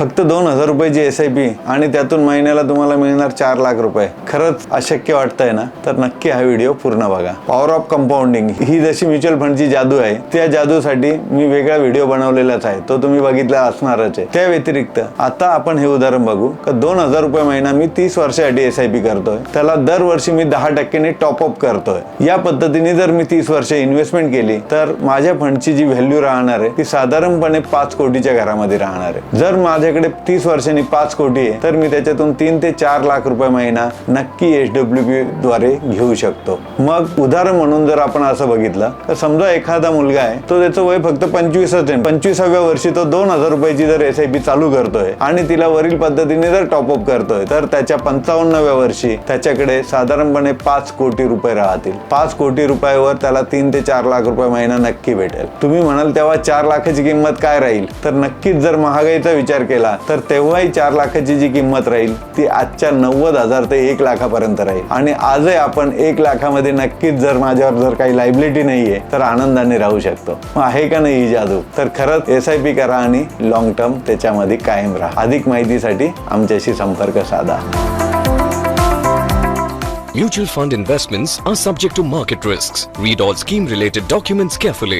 फक्त दोन हजार रुपयाची एस आय पी आणि त्यातून महिन्याला तुम्हाला मिळणार चार लाख रुपये. खरंच अशक्य वाटतंय ना? तर नक्की हा व्हिडिओ पूर्ण बघा. पॉवर ऑफ कंपाऊंडिंग ही जशी म्युच्युअल फंडची जादू आहे त्या जादूसाठी मी वेगळा व्हिडिओ बनवलेलाच आहे. तो तुम्ही बघितला असणारच आहे. त्या व्यतिरिक्त आता आपण हे उदाहरण बघू. का दोन हजार रुपये महिना मी तीस वर्षासाठी एस आय पी करतोय. त्याला दरवर्षी मी दहा टक्क्याने टॉपअप करतोय. या पद्धतीने जर मी तीस वर्ष इन्व्हेस्टमेंट केली तर माझ्या फंडची जी व्हॅल्यू राहणार आहे ती साधारणपणे पाच कोटीच्या घरामध्ये राहणार आहे. जर माझ्याकडे तीस वर्षांनी पाच कोटी आहे तर मी त्याच्यातून तीन ते चार लाख रुपये महिना नक्की एच डब्ल्यू पी द्वारे घेऊ शकतो. मग उदाहरण म्हणून जर आपण असं बघितलं तर समजा एखादा मुलगा आहे तो त्याचं वय फक्त पंचवीसच आहे. पंचवीसाव्या वर्षी तो दोन हजार रुपयाची जर एस आय पी चालू करतोय आणि तिला वरील पद्धतीने जर टॉपअप करतोय तर त्याच्या पंचावन्नव्या वर्षी त्याच्याकडे साधारणपणे पाच कोटी रुपये राहतील. पाच कोटी रुपयावर त्याला तीन ते चार लाख रुपये महिना नक्की भेटेल. तुम्ही म्हणाल तेव्हा चार लाखाची किंमत काय राहील? तर नक्कीच जर महागाईचा विचार केला केला तर तेव्हाही चार लाखाची जी किंमत राहील ती आजच्या नव्वद हजार ते एक लाखापर्यंत राहील. आणि आजही आपण एक लाखामध्ये नक्कीच जर माझ्यावर जर काही लायबिलिटी नाहीये तर आनंदाने राहू शकतो. मग आहे का नाही ही जादू? तर खरंच एस आय पी करा आणि लॉंग टर्म त्याच्यामध्ये कायम राहा. अधिक माहितीसाठी आमच्याशी संपर्क साधा. Mutual fund investments are subject to market risks. Read all scheme related documents carefully.